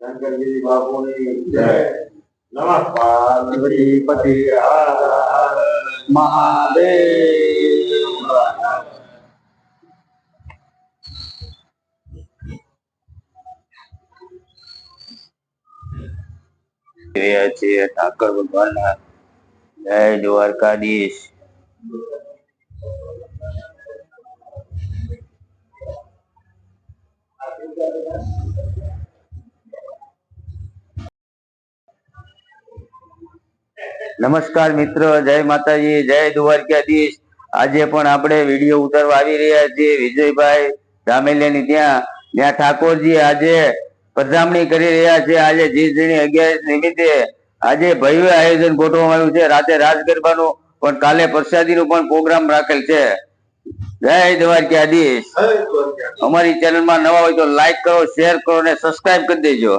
શંકરગીરી બાપુની જય નમઃ પાર્વતી પતિ મહાદેવ રહ્યા ઠાકર ભગવાનના જય દ્વારકાધીશ. નમસ્કાર મિત્રો, જય માતાજી, જય દ્વારકાધીશ. આજે પણ આપણે વીડિયો ઉતારવા આવી રહ્યા છીએ. વિજયભાઈ જામેલિયાની ત્યાં. ત્યાં ઠાકોરજી આજે પધરામણી કરી રહ્યા છે. આજે જીજણી અગિયાર નિમિત્તે આજે ભવ્ય આયોજન ગોઠવવામાં આવ્યું છે. રાતે રાજ ગરબાનું પણ કાલે પ્રસાદીનું પણ પ્રોગ્રામ રાખેલ છે. જય દ્વારકાધીશ. અમારી ચેનલમાં નવા હોય તો લાઈક કરો શેર કરો અને સબસ્ક્રાઇબ કરી દેજો.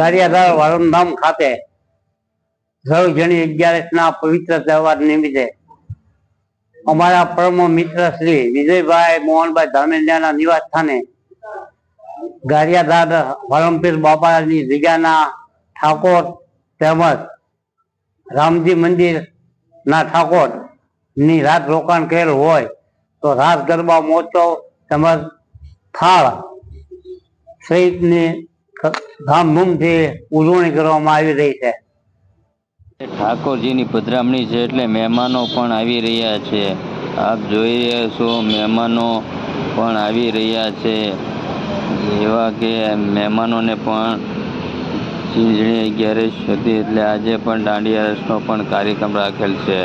ગારિયાધાર વારમધામ ખાતે સૌ જણી અગિયારસ ના પવિત્ર તહેવાર નિમિત્તે અમારા પરમ મિત્ર શ્રી વિજયભાઈ મોહનભાઈ ધામેલિયાના નિવાસ સ્થાને ગારિયાધાર વાલમપીર બાપાની જગ્યાના ઠાકોર તેમજ રામજી મંદિર ના ઠાકોરની રાત રોકાણ કરેલ હોય તો રાસ ગરબા મહોત્સવ તેમજ થાળ સહિતની ધામધૂમથી ઉજવણી કરવામાં આવી રહી છે. ઠાકોરજીની પધરામણી છે એટલે મહેમાનો પણ આવી રહ્યા છે. આપ જોઈ રહ્યા છો મહેમાનો પણ આવી રહ્યા છે. એવા કે મહેમાનોને પણ ચીંજણી અગિયારસ હતી એટલે આજે પણ દાંડિયા રસનો પણ કાર્યક્રમ રાખેલ છે.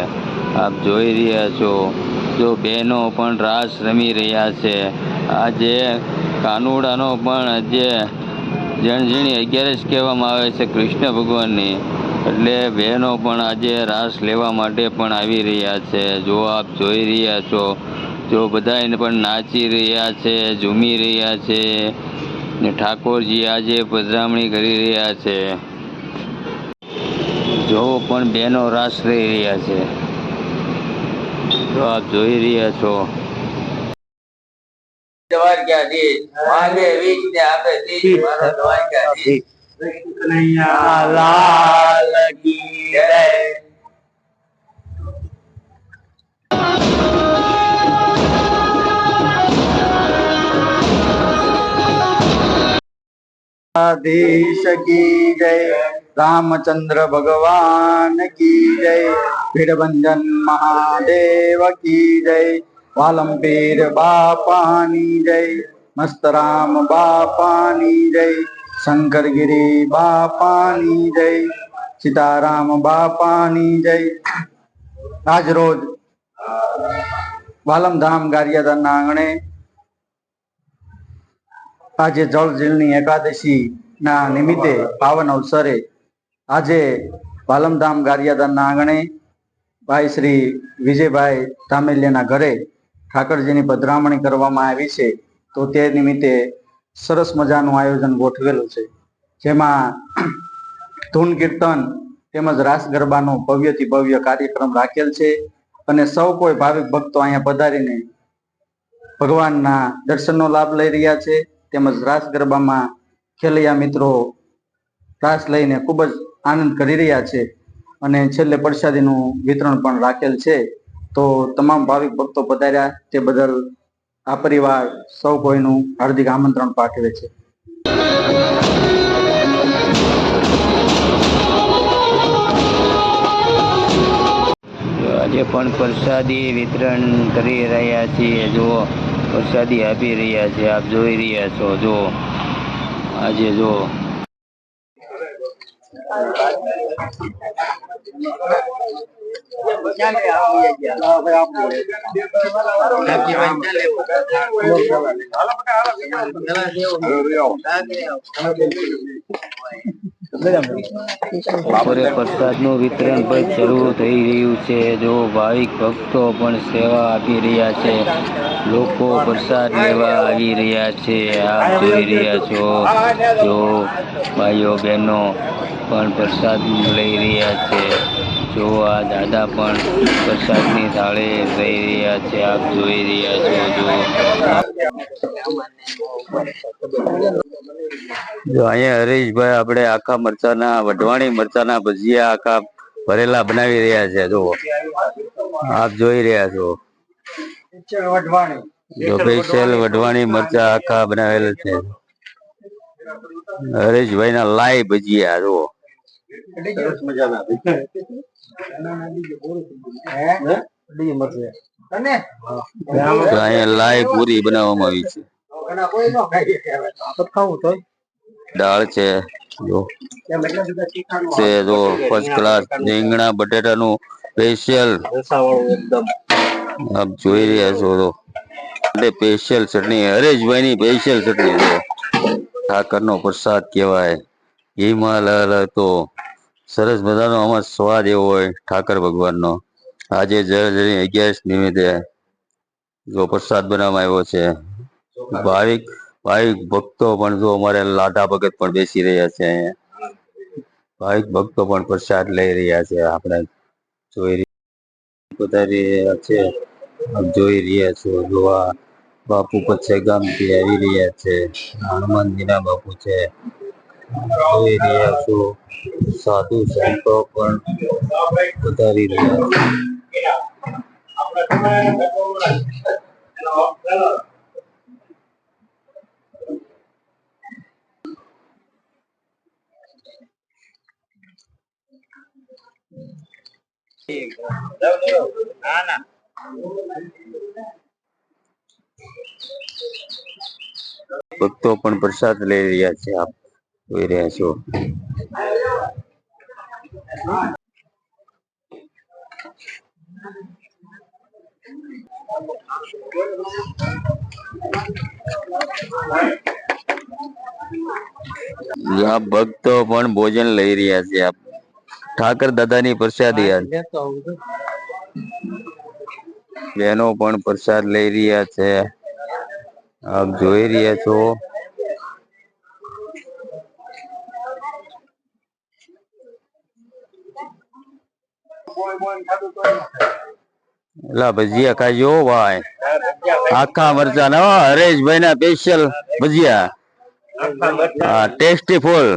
આપ જોઈ રહ્યા છો, જો બહેનો પણ રાસ રમી રહ્યા છે. આજે કાનુડાનો પણ જે જણઝીણી અગિયારસ કહેવામાં આવે છે કૃષ્ણ ભગવાનની. એટલે બહેનો પણ આજે રાસ લેવા માટે પણ આવી રહ્યા છે. જો આપ જોઈ રહ્યા છો, જો બધા એને પણ નાચી રહ્યા છે, ઝૂમી રહ્યા છે ને ઠાકોરજી આજે પધરામણી કરી રહ્યા છે. જો પણ બહેનો રાસ લઈ રહ્યા છે, જો આપ જોઈ રહ્યા છો દ્વારકાધીશ. માંગે વિઘ્ન આપે ધીશ મારો દ્વારકાધીશ. લાલ કી જય આધીશ કી જય. રામચંદ્ર ભગવાન કી જય. ભીડભંજન મહાદેવ કી જય. વાલમપીર બાપાની જય મસ્તરામ બાપાની જય, શંકરગીરી બાપાની જય, સીતારામ બાપાની જય. આજ રોજ વાલમધામ ગારિયાદાના આંગણે આજે જળ જીલની એકાદશી ના નિમિત્તે પાવન અવસરે આજે વાલમધામ ગારિયાદાના આંગણે ભાઈ શ્રી વિજયભાઈ ધામેલિયાના ઘરે ઠાકરજીની પધરામણી કરવામાં આવી છે, તો તે નિમિત્તે સરસ મજાનું આયોજન ગોઠવેલું છે. જેમાં ધૂન કીર્તન તેમજ રાસ ગરબાનો ભવ્યથી ભવ્ય કાર્યક્રમ રાખેલ છે અને સૌ કોઈ ભાવિક ભક્તો અહીંયા પધારીને ભગવાનના દર્શનનો લાભ લઈ રહ્યા છે, તેમજ રાસ ગરબામાં ખેલૈયા મિત્રો રાસ લઈને ખૂબ જ આનંદ કરી રહ્યા છે અને છેલ્લે પ્રસાદીનું વિતરણ પણ રાખેલ છે. તો તમામ ભાવિક ભક્તો પધાર્યા તે બદલ આ પરિવાર સૌ કોઈનું હાર્દિક આમંત્રણ પાઠવે છે. આજે પણ પ્રસાદી વિતરણ કરી રહ્યા છીએ જો પ્રસાદી આપી રહ્યા છે, આપ જોઈ રહ્યા છો જો આજે જો બપોરે પ્રસાદનું વિતરણ પણ શરૂ થઈ રહ્યું છે. જો ભાવિક ભક્તો પણ સેવા આપી રહ્યા છે, લોકો પ્રસાદ લેવા આવી રહ્યા છે. આપ જોઈ રહ્યા છો. જો ભાઈઓ બહેનો પણ પ્રસાદ લઈ રહ્યા છે. જો આ દાદા પણ પ્રસાદની થાળે લઈ રહ્યા છે. આપ જોઈ રહ્યા છો જો અહીંયા હરીશભાઈ આપણે આખા મરચાના, વઢવાણી મરચાના ભજીયા આખા ભરેલા બનાવી રહ્યા છે જો આપ જોઈ રહ્યા છો. જો સ્પેશિયલ વઢવાણી મરચા આખા બનાવેલ છે. હરીશભાઈ ના લાઈ ભજીયા જો તો અહીંયા લાઈ પૂરી બનાવવામાં આવી છે. દાળ છે જો. છે જો ફર્સ્ટ ક્લાસ રીંગણા બટેટાનું સ્પેશિયલ આપ જોઈ રહ્યા છો તો એટલે સ્પેશિયલ ચટણી હરેશભાઈ ની સ્પેશિયલ ચટણી ઠાકર નો પ્રસાદ કહેવાય. હિમાલય તો સરસ મજાનો આમાં સ્વાદ એવો હોય, ઠાકર ભગવાનનો. આજે જય અગિયારસ નિમિત્તે જો પ્રસાદ બનાવવામાં આવ્યો છે. ભાવિક ભાવિક ભક્તો પણ જો અમારે લાઠા ભગત પણ બેસી રહ્યા છે ભાવિક ભક્તો પણ પ્રસાદ લઈ રહ્યા છે, આપણે જોઈ રહ્યા રહ્યા છે જોઈ રહ્યા છો, જોવા બાપુ પછી ગામથી આવી રહ્યા છે. હનુમાનજીના બાપુ છે. જોઈ રહ્યા છો સાધુ સંતો પણ પધારી રહ્યા છે ભક્તો પણ પ્રસાદ લઈ રહ્યા છે આપ જોઈ રહ્યા છો આ ભક્તો પણ ભોજન લઈ રહ્યા છે. આ ઠાકર દાદાની પ્રસાદી આ બહેનો પણ પ્રસાદ લઈ રહ્યા છે. આપ જોઈ રહ્યા છો. એલા ભજીયા ખાજો ભાઈ. આખા મરચા ના હરેશભાઈ ના સ્પેશિયલ ભજીયા. ટેસ્ટી ફૂલ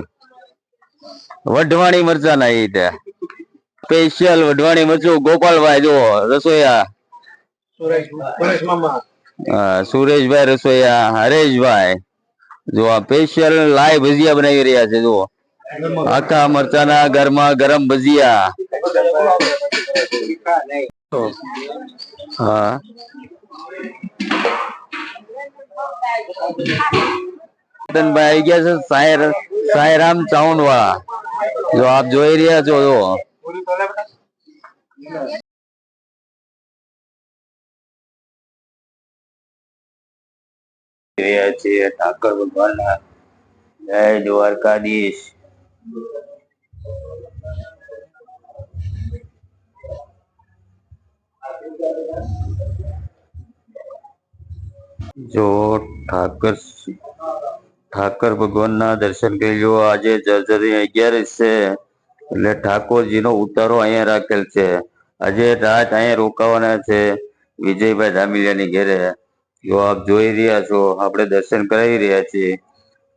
વઢવાણી મરચા ના એ સ્પેશિયલ વઢવાણી મરચું, ગોપાલભાઈ જો રસોઈયા સુરેશભાઈ રસોઈયા હરેશભાઈ. જો આ સ્પેશિયલ લાઈ ભજીયા બનાવી રહ્યા છે જો આખા મરચાના ગરમા ગરમ ભજીયા. હા ભાઈ આવી ગયા છે સાયર સાયરામ ચાઉંડ વાળા જો આપ જોઈ રહ્યા છો જો રહ્યા છીએ ઠાકર ભગવાનના જય દ્વારકાધીશ જો ઠાકર ઠાકર ભગવાનના દર્શન કરી લો આજે જર્જરી અગિયારસ છે. એટલે ઠાકોરજીનો ઉતારો અહીંયા રાખેલ છે. આજે રાત અહીંયા રોકાવાના છે. વિજયભાઈ ધામિલિયાની ઘેરે. જો આપ જોઈ રહ્યા છો, આપણે દર્શન કરાવી રહ્યા છીએ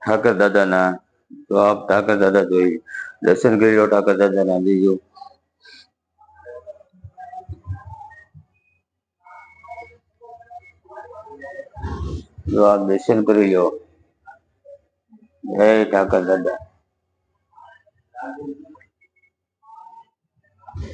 ઠાકર દાદાના. તો આપ ઠાકર દાદા જોઈ. દર્શન કરી લો ઠાકર દાદાના. બીજું જો આપ દર્શન કરી લો જય ઠાકર દાદા.